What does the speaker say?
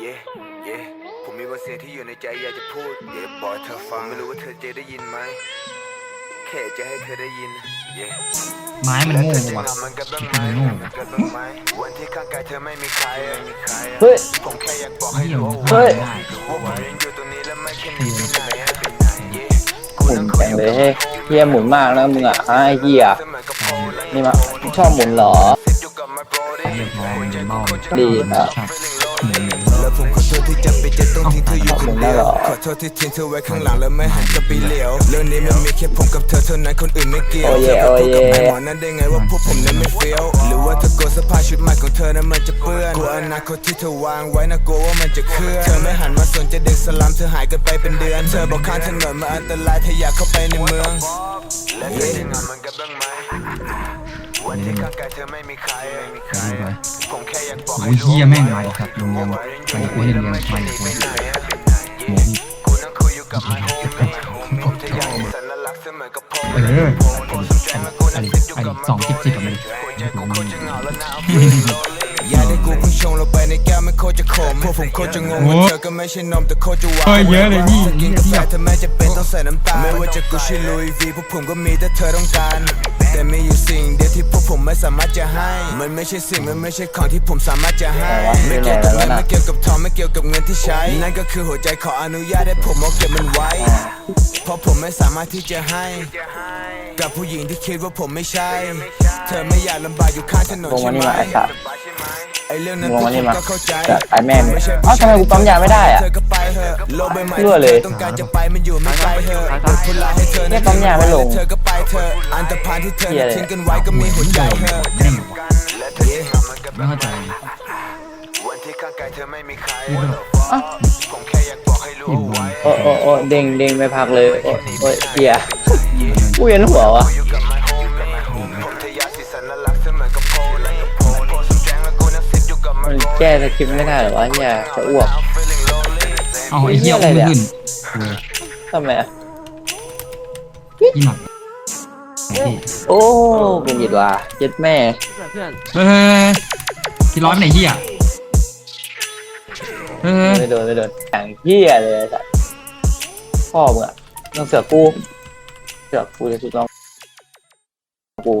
เย่เย่ผมมีบางสิ่งที่อยู่ในใจอยากจะพูดเย่บอกให้เธอฟังไม่รู้ว่าเธอจะได้ยินไหมแค่จะให้เธอได้ยินเย่ไม้มันโง่และเธอจะว่ะเหงามันก็บ้างไหมมันโง่มันก็บ้างไหมวันที่ข้างกายเธอไม่มีใครอะมีใครอะเฮ้ยผมแค่อยากบอกให้เหี้ยรู้มันเฮ้พลายดได้ว่าผมยังอยู่ตรงนี้และไม่แค่หนีไปไหนอะไปไหนเย่หมุนแข่งเลยเฮ้ยเฮียหมุนมากนะมึงอะไอ้เฮียนี่มาชอบหมุนเหรอ เรียบร้อยมันเมาดีอะใช่เหมือนเหมือนแล้วผมขอโทษที่จำเป็นจะต้องทิ้งเธออยู่คนเดียวขอโทษที่ทิ้งเธอไว้ข้างหลังแล้วไม่หันกลับไปเหลียวเรื่องนี้มันมีแค่ผมกับเธอเท่านั้นคนอื่นไม่เกี่ยวเธอไปพูดกับไอ้หมอนั้นได้ไงว่าพวกผมนั้นไม่เฟี้ยวหรือว่าเธอกลัวสภาพชุดใหม่ของเธอนั้นมันจะเปื้อนกลัวอนาคตที่เธอวางไว้นะกลัวว่ามันจะเคลื่อนเธอไม่หันมาสนใจเด็กสลัมเธอหายกันไปเป็นเดือนเธอบอกข้างถนนมันอันตรายเธออยากเข้าไปในเมืองและเธอจะงานมันกันบ้างไหม วันที่ข้างกายเธอไม่มีใครไม่มีใครผมแค่อยากบอกโอ้ให้ยรู้เฮียแม่งมาอีกครับโรงเรียนไปกูให้เรียนไปกูโมพี่กูนั่งคุยอยู่กับ my homie ผมจะอยากให้สัญลักษณ์เสมือนกับผมเออผมสนใจมากูอันั่นงนี้คิดอยู่อันกับนี้ my สองสิบสิบกับมันหัวใจกูโคตรจะเหงาแล้วนะ I'm feeling lonely อยากให้กูเพิ่งชงลงไปในแก้วไม่โคตรจะขมพวกผมโคตรจะงงว่าเธอก็ไม่ใช่นมแต่โคตรจะหวานเฮ้ยเยอะเลยพี่จะกินกาแฟเธอไม่จะเป็นต้องใส่น้ำตาลไม่ว่าจะกูชื่อลุยวีพวกผมก็มีแต่เธอต้องการ แต่มีอยู่สิ่งเดียวที่พวกผมไม่ สามารถจะให้ มันไม่ใช่สิ่งมันไม่ใช่ของที่ผมสามารถจะให้ ไม่เกี่ยวกับเงินไม่เกี่ยวกับทองไม่เกี่ยวกับเงินที่ใช้ นั่นก็คือหัวใจขออนุญาตให้ผมเอาเก็บมันไว้ เพราะผมไม่สามารถที่จะให้ กับผู้หญิงที่คิดว่าผมไม่ใช่ เธอไม่อยากลำบากอยู่ข้างถนนลงใช่มาไหมนี่มาไอ้สัตว์ไอ้เรื่องนั้นลงพวกมาผนี่มมาก็เข้าใจจะไอ้แม่งเอ้าทำไมกูปั๊มยาไม่ได้อะ เธอก็ไปเถอะโลกใบใหม่รั่วเลยที่ธอต้องการจะไปมันอยู่ไม่ไกลเธออดทุนลาให้เธอเนี่ยปั๊มยาไม่ลงเธอก็ไปเถอะอันตรพานที่เธอเหี้ยเลยทิ้งกันไว้ก็มีหัวใจเธอแม่งและเธอจะงามันกับไม่เข้าใจวันที่ข้างกายเธอไม่มีใครนี่แบบอะผมแค่อยากบอกให้รู้เอาไว้โอ้โอ้โอ้เด้งเด้งไม่พักเลยโอ้โอ้ยเฮียกูเวียนหัววะอยู่กับ my homie ผมทะยานสีสันน่ารักเสมือนกับโพลและกับโพลโพลสมแจงและกูนั่งซิปอยู่กับ my มันแก้สคริปต์ไม่ได้เหรอวะเฮียจะอ้วก เอาไอ้เฮียอุ้มขึ้นเออทำไมอะอีหมักพี่โอ้เป็นหยิดว่ะเจ็ดแม่เฮ้ยที่ร้อยไปไหนเฮียเฮ้ยไม่โดนไม่โดนอย่างเฮียเลยไอ้สัสพ่อมึงอะต้องเสือกกูเสือกกูเลยสุดน้องกู